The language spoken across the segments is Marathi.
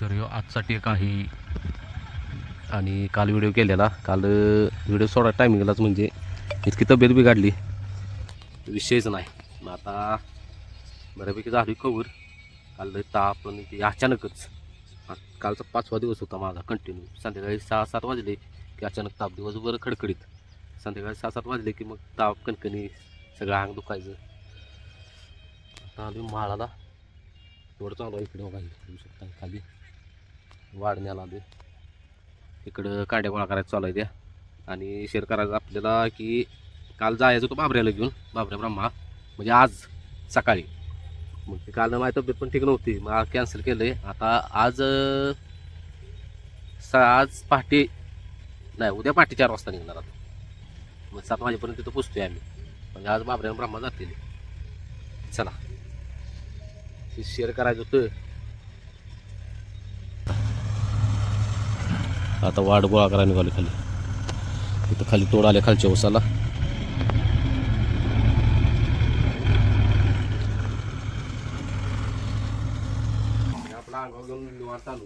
तर ह्यो आजचा टेक आहे आणि काल व्हिडिओ केलेला. काल व्हिडिओ सोडा टायमिंगलाच म्हणजे. इतकी तब्येत बिघडली. विषयच नाही. मग आता बऱ्यापैकी झाली कवर काल ताप आणि ते अचानकच. कालचा पाचवा दिवस होता माझा कंटिन्यू संध्याकाळी सहा सात वाजले की अचानक ताप दिवसभर खडखडीत. संध्याकाळी सहा सात वाजले की मग ताप कणकणी सगळं अंग दुखायचं. आता आलो माळाला. एवढं चालू आहे इकडे बघायला शकता खाली वाढण्याला आलो. इकडं काड्या गोळा करायचं चालू आहे त्या. आणि शेअर करायचं आपल्याला की काल जायचं होतं बाबऱ्याला घेऊन बाबऱ्या ब्रह्मा. म्हणजे आज सकाळी. मग ते काल माझी तब्येत पण ठीक नव्हती. मग कॅन्सल केलं आहे आता आज स आज पहाटे नाही उद्या पहाटे चार वाजता निघणार आता. मग सात वाजेपर्यंत तिथं पोचतोय आम्ही. म्हणजे आज बाबऱ्या ब्रह्मा जातील. चला. शेअर करायचं होतं. आता वाट गोळा करायला निघाली खाली. तिथं खाली तोड आले खालच्या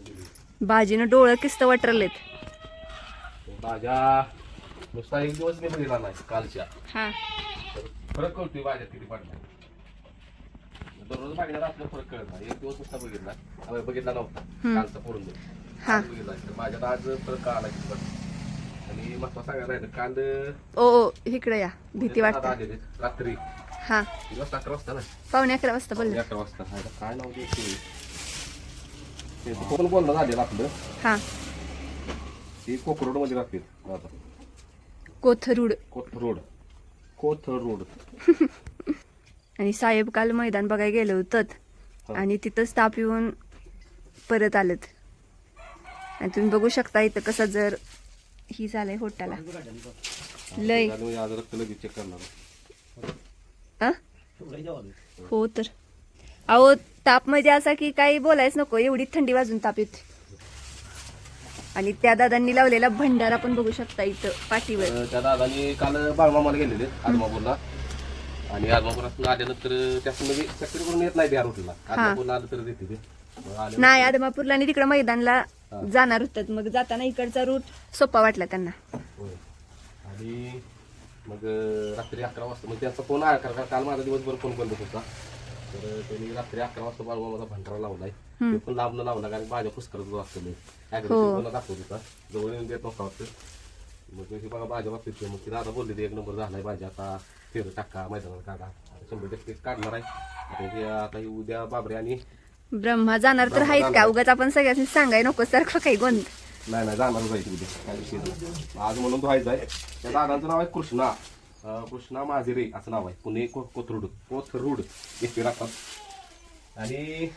केली. भाजीनं डोळं किस्त वाटरलेत. भाज्या नुसता एक दिवस मी बघितला नाही कालच्या. हा. फरक कळतोय भाज्यात किती पडला दररोज बघण्यात आपल्याला फरक कळत नाही. एक दिवस नुसता बघितला. बघितला नव्हता. हम्म. कालचा पडून दे हा. माझ्यात आज फरक आणि महत्वाचं सांगायला राहिलं काल ओ ओ इकडे या. भीती वाटते. आलेले रात्री. हा. दिवस अकरा वाजता ना? पावणे अकरा वाजता बोलले अकरा वाजता. काय नाव द्यायचं ते? कोकण बोलणं झालेलं आपलं हा. ते कोकरोडमध्ये राहतील. आता कोथरूड. कोथरोड. कोथरोड. आणि साहेब काल मैदान बघायला गेले होतं. आणि तिथंच ताप येऊन परत आलेत. आणि तुम्ही बघू शकता इथं कसं जर ही झालंय होटाला. लय? हो तर. अहो ताप म्हणजे असा की काही बोलायच नको एवढी थंडी वाजून ताप येते आणि त्या दादांनी लावलेला भंडारा पण बघू शकता इथं पाठीवर. त्या दादानी काल बाळमामाला गेलेले आदमापूरला. आणि आदमापुरातून आल्यानंतर त्याचं म्हणजे सक्सेस करून येत नाही बिहार रोटीला आदमापूरला आलं तर नाही आदमापूरला आणि तिकडं मैदानला. जाणार होतात. मग जाताना इकडचा रूट सोपा वाटला त्यांना. होय. आणि मग रात्री अकरा वाजता मग त्यांचा फोन आहे कारण काल माझा दिवसभर फोन बंद होता. तर त्यांनी रात्री अकरा वाजता बाळमामाचा भंडारा लावलाय. ते पण लांबनं लावला कारण माझ्या पुस्तकात असलेले ऍग्रेसिव्ह दाखवत होता. जवळ येऊन देत नव्हता वाटतं. मग मी बघा माझ्या बाबतीत मग ती दादा बोलले एक नंबर झालाय माझ्या आता फेर टाका मैदानात काढा शंभर टक्के काढणार आहे. आता हे आता हे उद्या बाबरे आणि ब्रह्मा जाणार तर ब्रह्मा आहेत का? जाणार. उगाच आपण सगळ्यांनी सांगाय नको सारखं काही गोंध. नाही नाही जाणार जायचं उद्या काय विषय नाही. आज म्हणून धुवायचं आहे त्या दादांचं नाव आहे कृष्णा. अं, कृष्णा माझिरे असं नाव आहे. पुणे को कोथरूड. कोथरूड. येथे राहतात आणि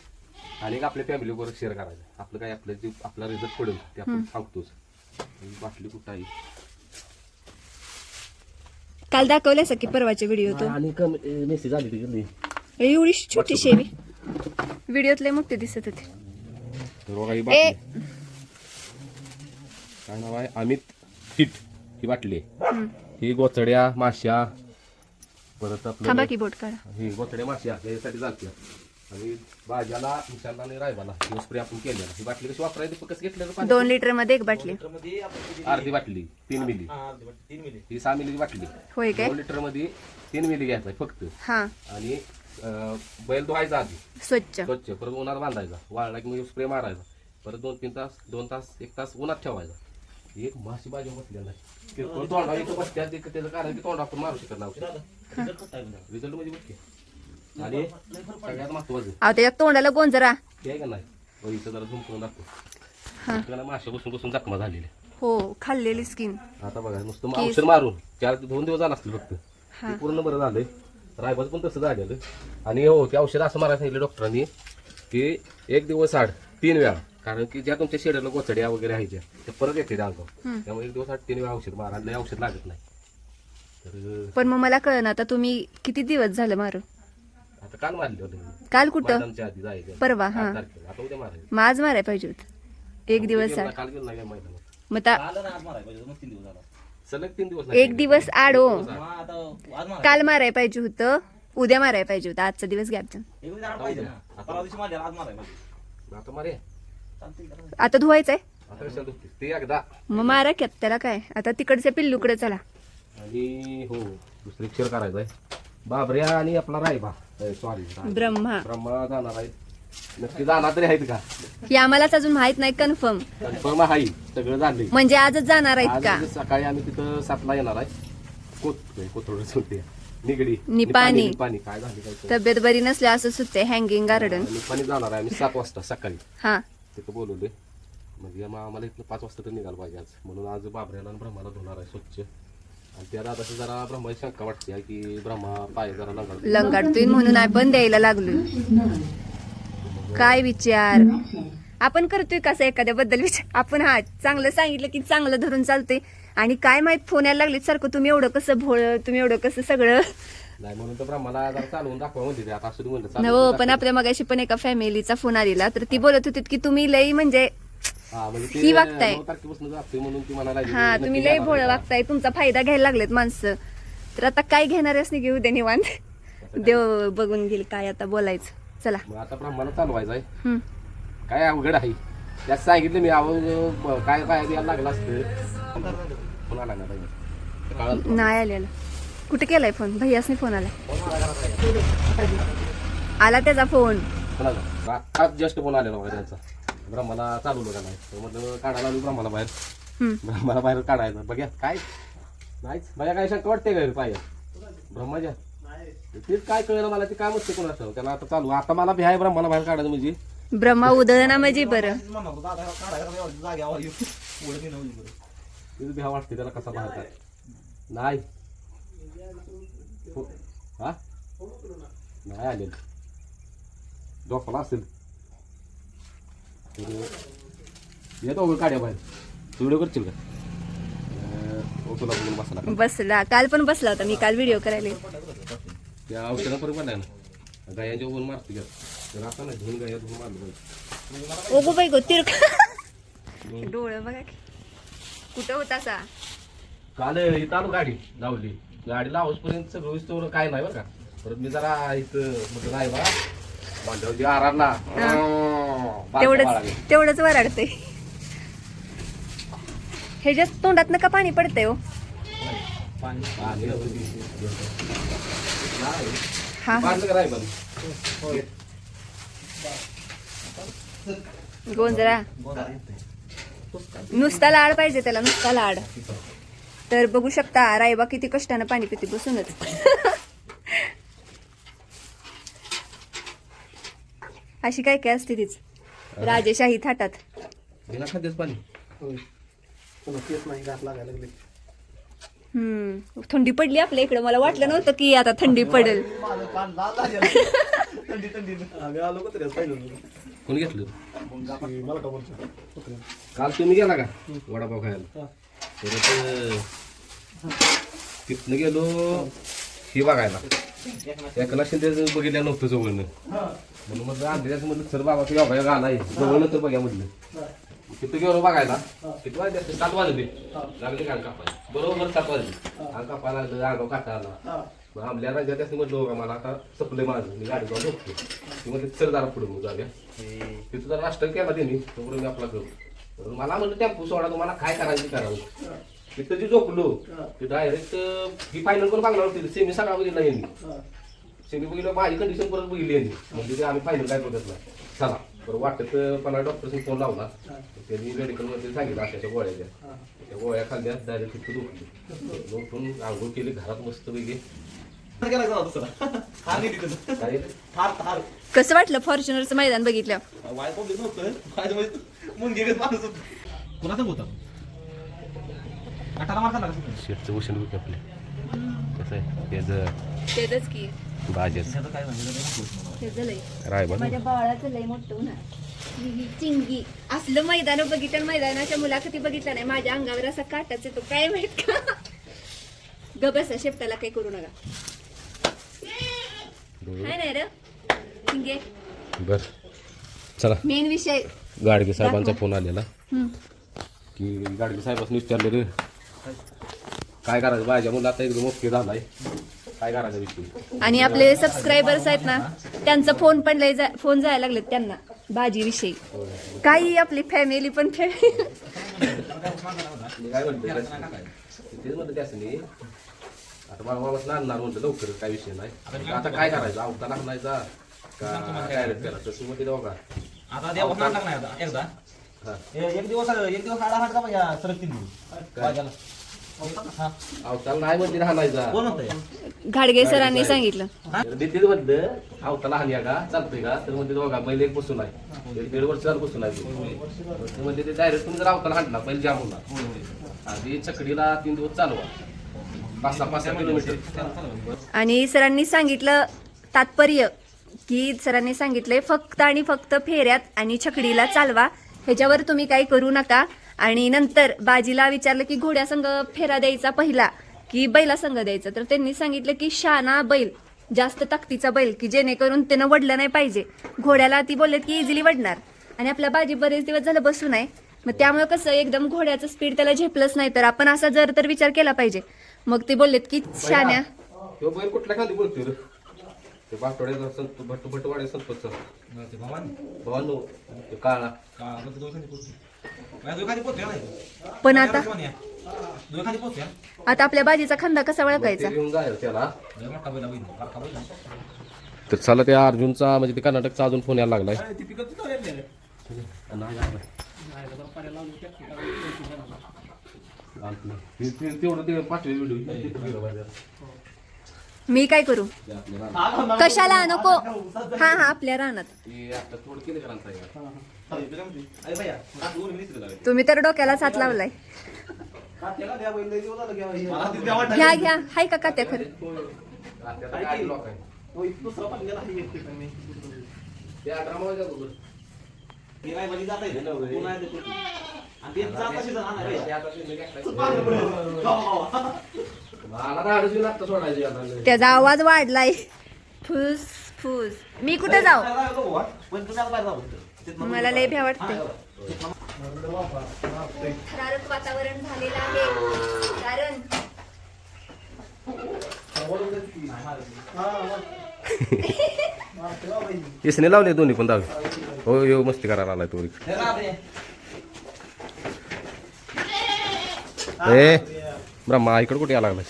आणि एक आपल्या फॅमिली बरोबर शेअर करायचं. आपलं काय आपलं जे आपला रिझल्ट पडेल ते आपण सांगतोच. ही बाटली कुठं आहे? काल दाखवल्या की परवाचे व्हिडिओ तो. आणि कमी मेसेज आली ती गेली एवढी छोटी शेवी व्हिडिओतले मोठे दिसत होते. तर बघा ही ए. बाटली काय नाव आहे? अमित हिट ही बाटली. आहे. हम्म. ही गोचड्या माश्या. परत आपलं थांबा की बोट काढा. ही गोचड्या माश्या यासाठी चालते आणि भाज्याला मिशाला आणि रायबाला ही स्प्रे आपण केलेला. ही बाटली कशी वापरायची? कसं घेतलं पाणी. दोन लिटरमध्ये एक बाटली. अर्धी बाटली तीन मिली. ही सहा मिलीची बाटली. होय काय? दोन लिटरमध्ये तीन मिली घ्यायचा फक्त. हा. आणि बैल धुवायचा आधी. स्वच्छ. स्वच्छ. परत उन्हात बांधायचा. वाळला की मग स्प्रे मारायचा. परत दोन तीन तास दोन तास एक तास उन्हात ठेवायचा. एक माशी बाजू बसलेला किरकोळ तोंडा इथं बसत्या ते त्याचं कारण की तोंड आपण मारू शकत नाही रिझल्ट म्हणजे बघ की. आणि सगळ्यात महत्वाचं. त्याच्या तोंडाला गोंजरा ते आहे का नाही? हो, इथं जरा झुम करून दाखव. हा. त्याला माश्या बसून बसून जखमा झालेल्या. हो खाल्लेली स्किन आता बघा नुसतं औषध मारून. चार ते दोन दिवस झाला असतील फक्त. ते पूर्ण बरं झालंय. रायबाचं पण तसं झालेलं. आणि हो ते औषध असं मारायला सांगितलं डॉक्टरांनी की एक दिवस आड तीन वेळा. कारण की ज्या तुमच्या शेड्याला गोचड्या वगैरे आहे ज्या ते परत येते त्या अंगावर हम्म. त्यामुळे एक दिवस आड तीन वेळा औषध मारा लय औषध लागत नाही. तर पण मग मला कळलं आता तुम्ही किती दिवस झालं मारू? आता काल मारले होते. काल कुठं? मैदानाच्या आधी जायचं. परवा, आठ हा. तारखेला. आता उद्या मारायचं. मग आज मारायला पाहिजे होत. एक दिवस गेलो ना, मग ता- सलग तीन दिवस नाही एक दिवस आड. हो. काल मारायला पाहिजे होतं उद्या मारायला पाहिजे होतं. आजचा दिवस गॅप आता मारे. आता. धुवायचंय? आता कशाला दुखते ते एकदा. मग मारा की आता त्याला काय? आता तिकडच्या पिल्लूकडे चला. आणि हो दुसरी क्षीर करायचं आहे बाबऱ्या आणि आपला रायबा. सॉरी ब्रह्मा. ब्रह्मा जाणार आहेत. नक्की जाणार तरी आहेत का? ही आम्हालाच अजून माहीत नाही कन्फर्म कन्फर्म आहे सगळं झालंय. म्हणजे आजच जाणार आहेत का? सकाळी आम्ही तिथं सातला येणार आहे. कोत कोथरूड सुट्टी निगडी. निपाणी. निपाणी काय झाली काय. तब्येत बरी नसल्या असंच होते हँगिंग गार्डन निपाणी जाणार आहे आम्ही सात वाजता सकाळी. हा. तिथं बोलवले म्हणजे मग आम्हाला इथलं पाच वाजता तर निघालं पाहिजे आज. म्हणून आज बाबऱ्याला आणि ब्रह्माला धुणार आहे स्वच्छ. आणि त्या दादाची जरा ब्रह्माची शंका वाटते की ब्रह्मा पाय जरा लंगाड लंगाडतोय म्हणून आपण द्यायला लागलो काय विचार? आपण करतोय कसं एखाद्या बद्दल विचार? आपण हा चांगलं सांगितलं की चांगलं धरून चालतंय. आणि काय माहीत फोन यायला लागले सारखं. तुम्ही एवढं कसं भोळ तुम्ही एवढं कसं सगळं? नाही म्हणून तर ब्रह्माला जरा चालवून दाखवा म्हणते ते. आता असं म्हणलं हो पण आपल्या मगाशी पण एका फॅमिलीचा फोन आलेला. तर ती बोलत होती की तुम्ही लई म्हणजे हा म्हणजे ही वागताय. नऊ तारखेपासून जातोय म्हणून ती म्हणायला लागली, हा नक्की तुम्ही लई जाणार भोळ. वागताय. तुमचा फायदा घ्यायला लागलेत माणसं. तर आता काय घेणार नाही घेऊ दे निवांत? देव बघून घेईल काय आता बोलायचं. चला. मग आता ब्रह्माला चालवायचं आहे. हम्म. काय अवघड आहे. त्यात सांगितलं मी अहो काय काय द्यायला लागलं असतं. पुन्हा लागणार आहे. कळलं? नाही आलेला. कुठे केलाय फोन? भैयासने फोन आला. आला त्याचा फोन. आत्ताच जस्ट फोन आलेला बघा त्यांचा. ब्रह्माला चालवलं का नाही. तर म्हटलं काढायला आलो ब्रह्माला बाहेर. हम्म. ब्रह्माला बाहेर काढायचं. बघ्या काय? नाहीच. बघ्या काय शंका वाटते का? पाय ब्रह्माच्या. तेच काय कळलं मला ते काय म्हणते कोणाचं? त्याला आता चालू आता मला भ्याय ब्रह्माला बाहेर काढायचं म्हणजे. ब्रह्मा उदळना म्हणजे बरं. तेच भ्या वाटते त्याला कसा बाहेर काढ नाही. हो. हा? नाही आले. डॉक्टरला असेल. तर येतो वगैरे काढ्या बाहेर. तू व्हिडिओ करशील का? अं, ओ तुला बघून बसला बसला. काल पण बसला होता मी काल व्हिडिओ करायला. त्या औषधा पण आहे ना. गायांच्या ऊन मारते का तर आता नाही धुवून गाया धुवून मारलं पाहिजे ओगो बाई गो तिरक. डोळं बघा की. कुठं होता सा? काल इथं आलो गाडी लावली गाडी लावसपर्यंत सगळं विस्तवर काय नाही बरं का. परत मी जरा इथं म्हटलं नाही बा. तेवढंच तेवढंच वराडतंय. हे जास्त तोंडात का पाणी पडतंय हो? हा. गोंजरा. नुसता लाड पाहिजे त्याला नुसता लाड. तर बघू शकता रायबा किती कष्टानं पाणी पिते बसूनच. अशी काय काय असते तीच? राजेशाही थाटात. पाणी. हम्म. थंडी पडली आपल्या इकडे. मला वाटलं नव्हतं की आता थंडी पडेल. कोणी घेतलं? काल तुम्ही गेला का? वडापाव खायला? परत तिथनं गेलो ही बघायला. एकाला शिंदे बघितलं नव्हतं जवळनं. म्हणून म्हटलं अंधेऱ्याच म्हटलं सर बाबा तू योगा योगा आलाय जवळनं तर बघा म्हटलं. तिथं गेलो बघायला? किती वाजले असते? सात वाजले. लागले का कापाय बरोबर सात वाजले. अंग कापायला लागलं अंगाव काटा आला. मग आमल्या राज्यात त्याचं म्हटलं का मला आता सपलंय माझं. मी गाडी जाऊन झोपतो ती म्हटलं सर जरा पुढे मग जाऊया. तिथं जर नाश्ता केला त्यांनी तोपर्यंत मी आपला करू मला म्हणलं टेम्पो सोडा तुम्हाला काय करायचं करावं. तिथं जी झोपलो ते डायरेक्ट ही फायनल पण बघणार होती. सेमी सगळा बघितला यांनी. सेमी बघितलं माझी कंडिशन परत बघितली यांनी. म्हणजे आम्ही फायनल काय बघत नाही. चला. बरं वाटत मला डॉक्टरने फोन लावला. त्यांनी मेडिकलमध्ये सांगितलं अशाच्या गोळ्याच्या. त्या गोळ्या खाल्ल्या डायरेक्ट तिथं दुखली. उठून आंघोळ केली घरात मस्त वेगळी काय? कसं वाटलं फॉर्च्युनरचं मैदान बघितलं? शेटचं उशन बघ आपले. कसं आहे? त्याचं तेच की. लय. रायबा माझ्या बाळाचं लय मोठं होणार. ही चिंगी. असलं मैदान बघितलं मैदानाच्या मुलाखती बघितल्या नाही. माझ्या अंगावर असा काटाच येतो. काय माहीत का? ग बसा शेपटाला काही करू नका. हाय नाही रे चिंगे. बर. चला. मेन विषय गाडगे साहेबांचा फोन आलेला. की गाडगे साहेबांनी विचारले रे. काय करायचं? माझ्या मुलं आता एकदम ओके झालाय. काय करायचं विषय? आणि आपले सबस्क्रायबर्स आहेत ना त्यांचा फोन पण लय जा- फोन जायला लागलेत त्यांना भाजीविषयी. काही आपली फॅमिली पण फॅमिली मी काय म्हणतो तेच म्हणतो त्यास नाही आता मला बाबाच आणणार म्हणतो लवकर काय विषय नाही. आता काय करायचं? आवता लागणायचा का डायरेक्ट करायचं सुरुवाती दोघा आता देव नाही आता एकदा. हा. एक दिवस एक दिवस आडा हात का पाहिजे सरक नाही म्हणजे कोण घाडगे सरांनी सांगितलं. देते म्हणलं आवताला हानी का चालतोय का? तर म्हणते दोघा पहिले एक बसून आहे. एक दीड वर्ष झालं बसून आहे. ते म्हणते ते डायरेक्ट तुम्ही जर आवताला हाणला पहिले जाम होणार. आधी चकडीला तीन दिवस चालवा. पाच सहा पाच सहा किलोमीटर. आणि सरांनी सांगितलं तात्पर्य की सरांनी सांगितलंय फक्त आणि फक्त फेऱ्यात आणि छकडीला चालवा. ह्याच्यावर तुम्ही काही करू नका. आणि नंतर बाजीला विचारलं की घोड्या संघ फेरा द्यायचा पहिला की बैला संघ द्यायचा. तर त्यांनी सांगितलं की शाना बैल जास्त ताकदीचा बैल की जेणेकरून त्यानं वडलं नाही पाहिजे. घोड्याला ती बोललेत की इझिली वडणार. आणि आपल्या बाजी बरेच दिवस झालं बसून आहे मग त्यामुळे कसं एकदम घोड्याचं स्पीड त्याला झेपलंच नाही तर आपण असा जर तर विचार केला पाहिजे. मग ते बोललेत की शान्या. तो बैल कुठल्या खाली बोलतोय ते संत भट्ट भवानी. भावानो काळा. पण आता. आता आपल्या बाजीचा खांदा कसा ओळखायचा. तर चला त्या अर्जुनचा म्हणजे ते कर्नाटकचा अजून फोन यायला लागलाय. तेवढं ते पाचवे व्हिडिओ मी काय करू? कशाला नको? हा हा आपल्या रानात. तुम्ही तर डोक्याला साथ लावलाय. घ्या घ्या. हाय का कात्या खरं? त्याचा आवाज वाढलाय. फुस फुस. मी कुठे जाऊ? मला लय भ्या वाटते थरारक वातावरण झालेलं आहे. कारण इसने लावले दोन्ही पण दहावी हो यो मस्ती करायला आलाय तो हे. ए. बरं मा इकडं कुठे यायला लागलं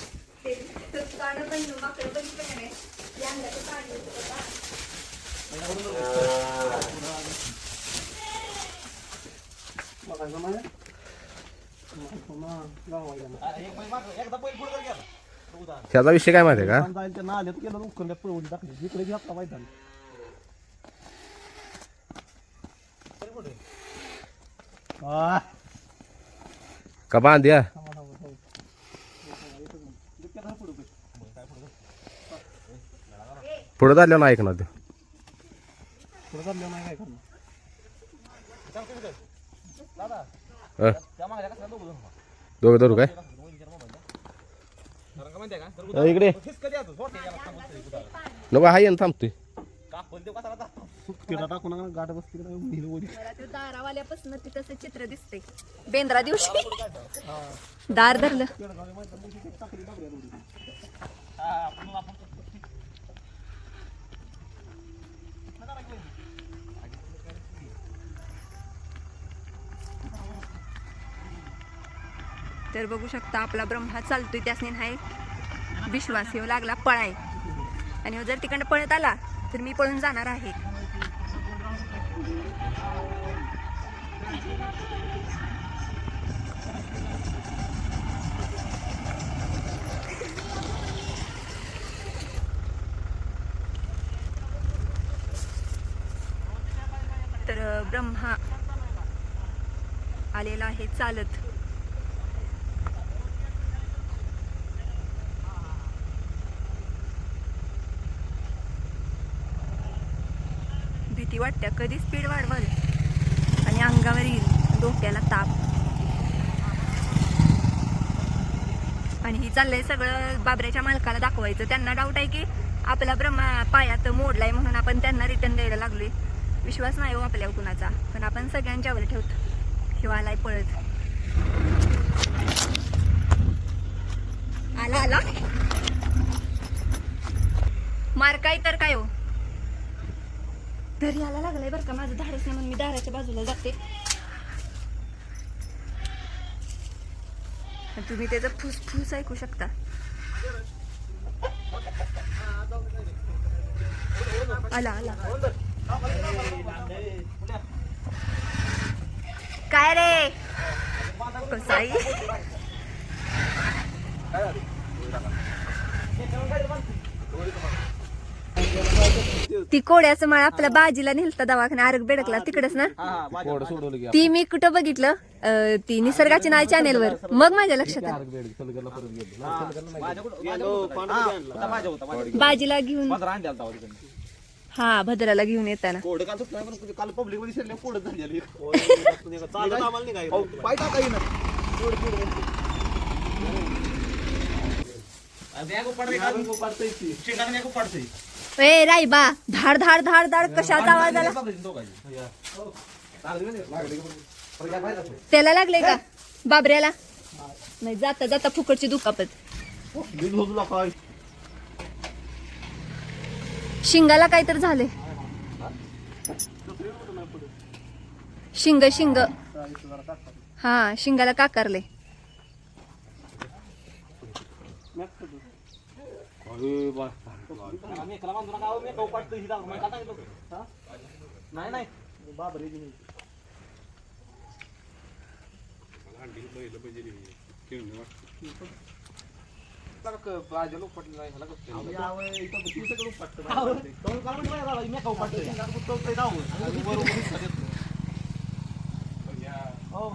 ह्याचा विषय काय माहिती का का बांध या नाल्यात गेलं उकरल्यात पळवून टाकली इकडे घेतला पाहिजे आ, का बांध्या पुढे झालं ना ऐकणार ते. पुढं चाललं नाही काय करणार? दोघं धरू काय? इकडे. नको हाय येऊन थांबतोय. नाही. दारावाल्यापासून तिथं चित्र दिसते बेंद्रा दिवशी. दार धरलं. तर बघू शकता आपला ब्रह्मा चालतोय त्यासने नाही विश्वास येऊ लागला पळाय आणि हो, जर तिकडनं पळत आला तर मी पळून जाणार आहे. तर ब्रह्मा आलेला आहे चालत. भीती वाटते. कधी स्पीड वाढवाल आणि अंगावर येईल. डोक्याला ताप. आणि ही चाललंय सगळं बाबऱ्याच्या मालकाला दाखवायचं. त्यांना डाऊट आहे की आपला ब्रह्मा पायात मोडलाय म्हणून आपण त्यांना रिटर्न द्यायला लागलोय. विश्वास नाही हो आपल्या कुणाचा. पण आपण सगळ्यांच्यावर ठेवतो. किंवा आलाय पळत. आला आला. मार काय तर काय हो? घरी यायला लागलंय बरं का? माझं धाडच नाही म्हणून मी दाराच्या बाजूला जाते. तुम्ही त्याचं फुसफुस ऐकू शकता. आला आला. काय रे? कसाई ती कोड्याचं माळ आपल्या बाजीला नेलता दवाखाना आरग बेडकला तिकडच ना? कोड सोडवलं की ती मी कुठं बघितलं? अं, ती निसर्गाची नाळ चॅनेल वर. मग माझ्या लक्षात आलं. आरग बेड सलगरला परत गेलो. माझ्या होता? माझ्या बाजीला घेऊन. हा भद्राला घेऊन येताना. कोड काल सुटलं पण काल पब्लिकमध्ये शिरले. बॅग उपडते का? शिंगाने बॅग उपडते. ए राई बा धाड धाड धाड धाड कशाचा आवाज आला? त्याला लागले का? बाबऱ्याला? नाही जाता जाता फुकटची दुखापत. शिंगाला काय तर झाले. शिंग शिंग. हा शिंगाला काकारले. आम्ही एकाला बांधू नका, अहो, मी एका उपटतो, ही दाखव. मला काय सांगितलं होतं? हा? नाही नाही बाबरे जी अहो, तो काय म्हणतो माहिती आहे, मी एका उपटतोय. तो ते दाव. आणि वर उभी दिसत येत. हो.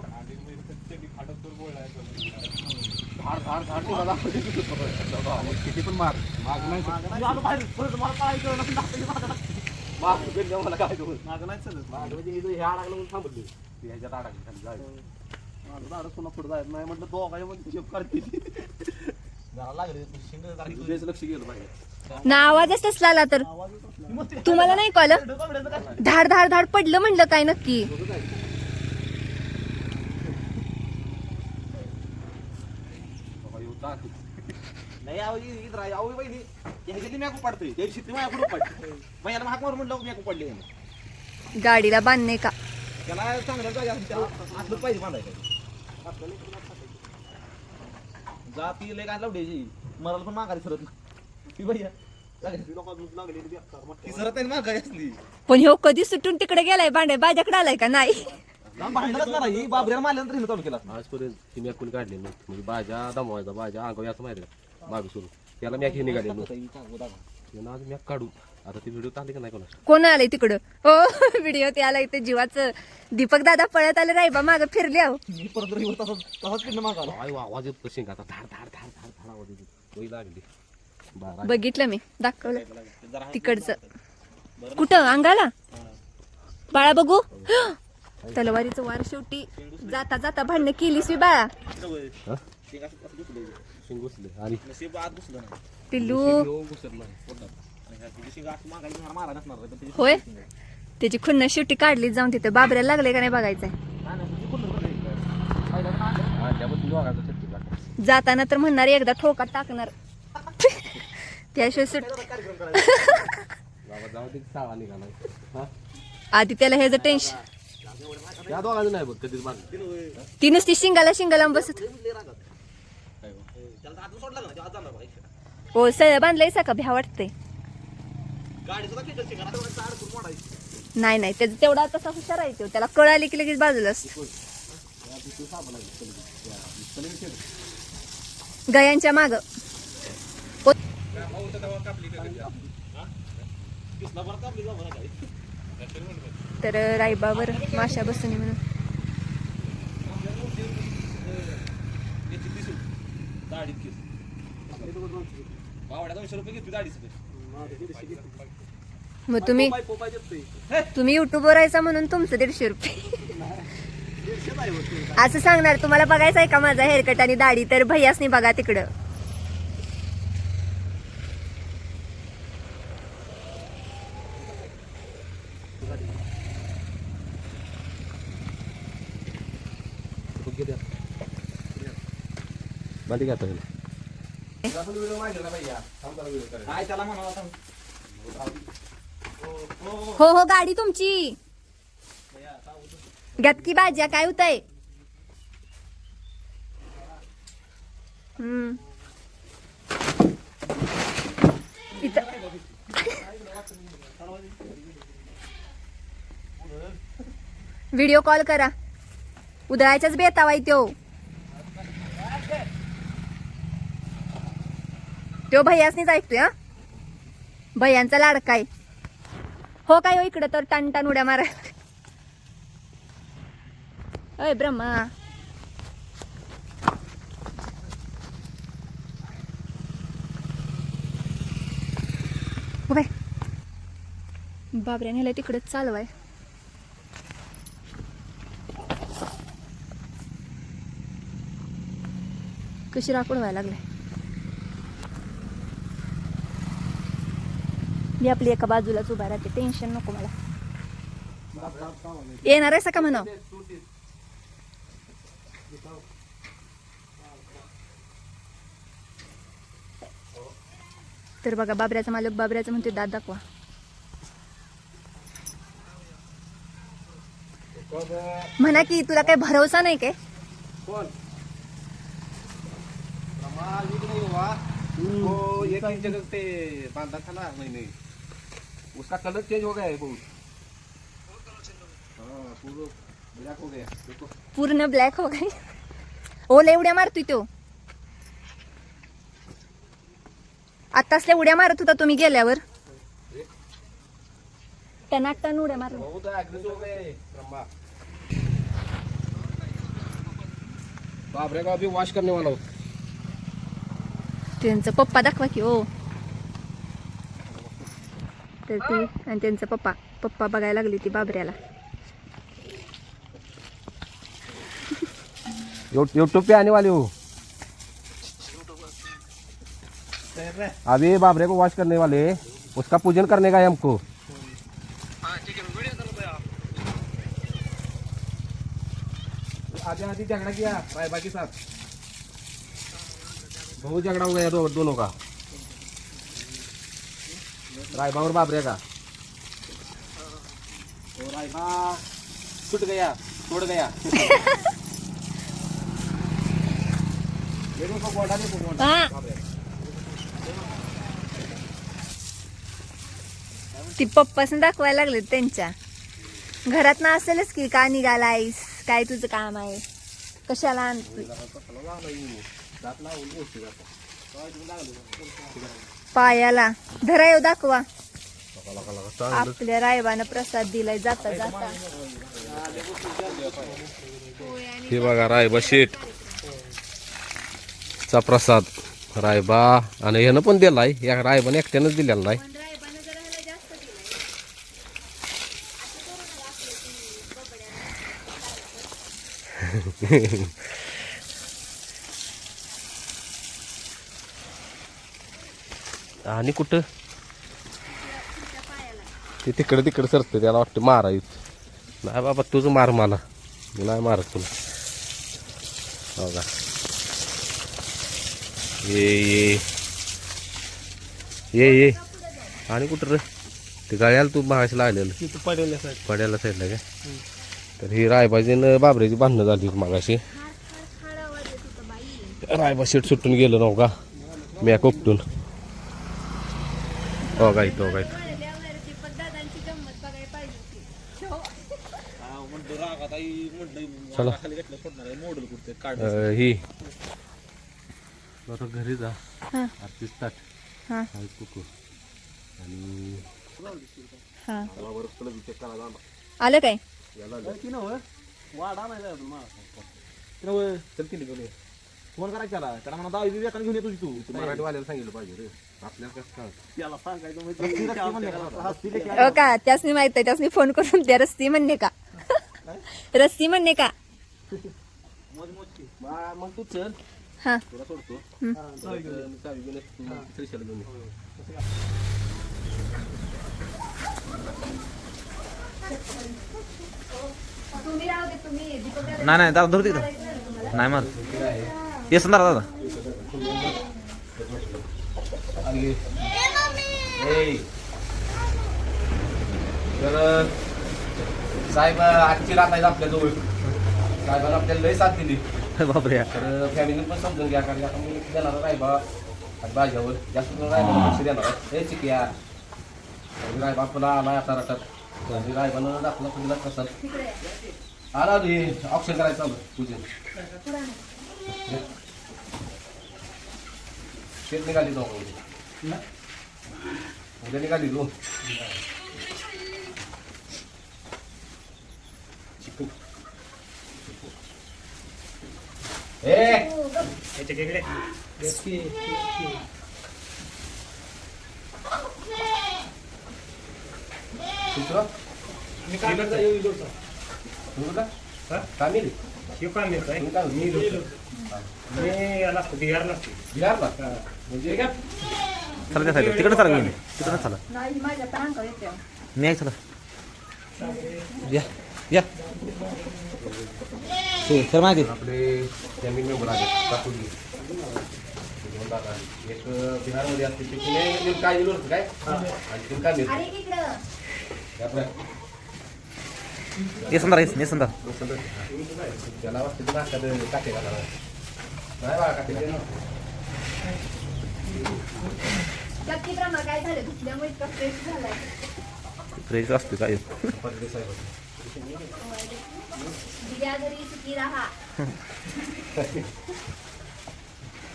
किती पण मार माग नाही मी मला काय माग मला काय करू मागं नाही चालत माग म्हणजे इथं अडकलं म्हणून थांबली ह्याच्यात अडकली जायचं माझं दारू पुन्हा पुढे जायचं नाही म्हटलं दोघांच्या मध्ये शेप काढते जरा लागले, लक्ष गेलं पाहिजे ना आवाजच तसला आला तर. तुम्हाला नाही कळलं? धाड धाड धाड पडलं म्हणलं काय नक्की बाबा येऊ टाक. नाही अहो, इ- इथं पडतोय? त्याची पडते मग याला मारून पडले. यानं. गाडीला बांधणे का? त्याला जागा पाहिजे लय काय लावड्याची पण माघारी सरत नाही. ती भैया. लागलेली बेकार मोठ्या. ती सरत नाही माघारी असली. पण ह्यो कधी सुटून तिकडे गेलाय बांडे बाजाकडे आलाय का नाही? लांब भांडणच नाही ही बाबऱ्याला मारल्यानंतर हिनं चालू केला आजपर्यंत काढली नव्हती म्हणजे भाज्या दमवायचा भाज्या अंगावर याचं माहिती का मागे सुरू त्याला मॅक हे निघाले आज मॅक काढू आता ती व्हिडिओ चालली का नाही कोणा कोण आलंय तिकडं? हो व्हिडिओ ते आलाय ते जीवाचं. दीपक दादा पळत आले राईबा माग फिरले आहो मी परत रविवार तसाच तसाच पिंड मागाला काय आवाज येतो शिंगाचा. धाड धाड धाड धाड धाड आवाज येतो लागली बारा बघितलं मी दाखवलं. तिकडचं. कुठं? अंगाला? बाळा बघू. तलवारीचं वार शेवटी जाता जाता भांडणं केलीस मी बाळा. शिंग घुसले आणि नशीब आत घुसलं नाही. पिल्लू. शिंग घुसत नाही. आणि ह्या त्याची खुन्न शेवटी काढली जाऊन तिथे. बाबऱ्याला लागले का नाही बघायचंय. हा, जाताना तर म्हणणार एकदा ठोकात टाकणार. त्याशिवाय सुट बाबा जाऊ दे सावा निघाला. हा? आधी त्याला ह्याचं टेन्शन त्या दोघांचं नाही बघ कधीच मारलं ती नुसती शिंगाला शिंगाला बसत त्याला तर आतून सोडलं ना, ते आत जाणार बाई. हो सळ बांधलंय का? भ्या मोडायची. नाही नाही त्याचं तेवढा तसा हुशार आहे तो. त्याला कळ आली की लगेच बाजूला. गयांच्या माग. काही. तर राईबावर माशा बसून म्हणून याची दिसेल. दाढीत केस. बावड्या दोनशे रुपये घेतली दाढीच मग तुम्ही. तुम्ही युट्यूबवर यायचा म्हणून तुमचं दीडशे रुपये. असं सांगणार तुम्हाला बघायचं आहे का माझा हेअरकट आणि दाढी? तर भैयासनी बघा तिकडं. काय त्याला हो हो गाडी तुमची. गतकी भाज्या? काय होत आहे व्हिडिओ कॉल करा. उदळायच्याच बेतावाय तो त्यो भैयासनीच ऐकतोय हा? भैयांचा लाडकाय हो काय हो इकडं तर टन टन उड्या मारा अय ब्रह्मा. उभे बाबऱ्या नेलं तिकडंच चालवाय कशी राखून व्हायला लागलाय मी आपली एका बाजूलाच उभा राहते. टेन्शन नको मला. येणार आहे का म्हणा? तर बघा बाबऱ्याचा मालक बाबऱ्याचं म्हणते दात दाखवा. म्हणा की तुला काही भरोसा नाही काय? ही जगह पे बांधा ना मैंने उसका कलर चेंज हो गया है बहुत। हाँ पूरा ब्लैक हो गया। देखो। पूर्ण ब्लॅक हो गई। ओला उड्या मारतोय तो। आत्तासल्या उड्या मारत होता तुम्ही गेल्यावर. टनाट टन उड्या बहुत हो रमा बाबरे का अभी वॉश करने वाला हूँ। त्यांचं पप्पा दाखवा की हो ती पप्पा पप्पा बघायला लागली ती बाबऱ्याला. यूट्यूब पे आने वाले हो. अभी बाबरे को वॉश करने वाले. उसका पूजन करने का है हमको? झगड़ा किया रायबा के साथ। बहुत झगड़ा हो गया दोनों का। रायबा और बाबरे का? तो रायबा छूट गया छोड़ गया. ये देखो गोडा देखो गोडा. ती पप्पासने दाखवायला लागले त्यांच्या. घरात ना असेलच की का निघालायस काय तुझं काम आहे? कशाला आणतोय? पायाला. धरा येऊ दाखवा. आपल्या रायबानं प्रसाद दिलाय जाता जाता. हे बघा रायबा शेठ. चा प्रसाद. रायबा आणि ह्यानं पण दिलाय. या रायबाने एकट्यानंच दिलेला नाही. आणि कुठं? ते तिकडं तिकडं सरतं त्याला वाटतं मारायचं. नाही बाबा तुझं मार मला. मी नाही मारत तुला. हो का ये ये. ये ये. आणि कुठं रे? ते गाळ्याला तू महाशी लागलेलं पडेल साईड पड्याला साईडला काय तर ही रायबाजी बाबऱ्याची भांडणं झाली मागाशी. रायबा शेट सुटून गेलो नव का? मॅक ही म्हणलं चला. खाली घेतलं सोडणार आहे मॉडेल कुठते काढ अं, ही. आता घरी जा. हा. आरतीस ताट हा. कुकू. आणि हा. आलं. काय? वाडा नाही फोन करायचा त्याला. त्याला म्हणा दहावी विवेकानं घेऊन येतो तू. मराठीवाल्याला सांगितलं पाहिजे रे. आपल्याला कसं कळतं? त्याला सांगायचं रस्ती- रस्ती म्हणले का? रस्ती लेके का त्यासनी माहीत आहे त्यासनी फोन करून द्या रस्ती म्हणणे का? रस्ती म्हणणे का? बा, मग तू चल. हा. तुला सोडतो. हम्म. परत, अं, चावी घेऊन येतो, तू श्रीशाला घेऊन ये. नाही नाही दादा धरते नाही मार ये दादा. ए. तर साहेब आजची रात आहे आपल्याजवळ साहेबांना आपल्याला लय साथ दिली. बापरे. तर फॅमिली पण समजून घ्या कारण आता मी देणार रायबा आणि भाज्यावर. जास्त करून रायबा लक्ष देणार आहे. हे चिकिया. रायबा आपला आला आता रटात. आणि रायबानं दाखला तुला कसं. आला रे. ऑप्शन करायचं पूजन शेत निघाली जाऊ उद्या उद्या निघाली दोन चिकू. ए! दुसरं दुसरं का? कामिल तुम्ही काय म्हणता? बिहारला? म्हणजे चला त्या साईडला तिकडे चला मी तिकडे चला नाही माझ्या पण अंकावर येते मी आहे चला या या ते सर माहिती आपले फॅमिली मेंबर आहेत काकुली दोन दादा एक बिहारमध्ये असते ते पुणे काय दिलं होतं काय आणि ते काय देत अरे इकडं आपल्या ये संदर ये संदर त्याला वाटतं की नाकात काटे घाला नाही बाळा काटे घाला नक्की प्रमाण काय झालं? धुतल्यामुळे इतका फ्रेश झालाय? फ्रेश असते काय? दिल्या घरी सुखी राहा.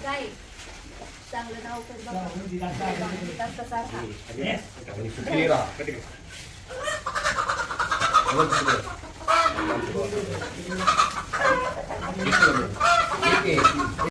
काय? चांगलं नाव कर बाबा. विकास कसा राहा आणि सुखी राहा. ठीक आहे.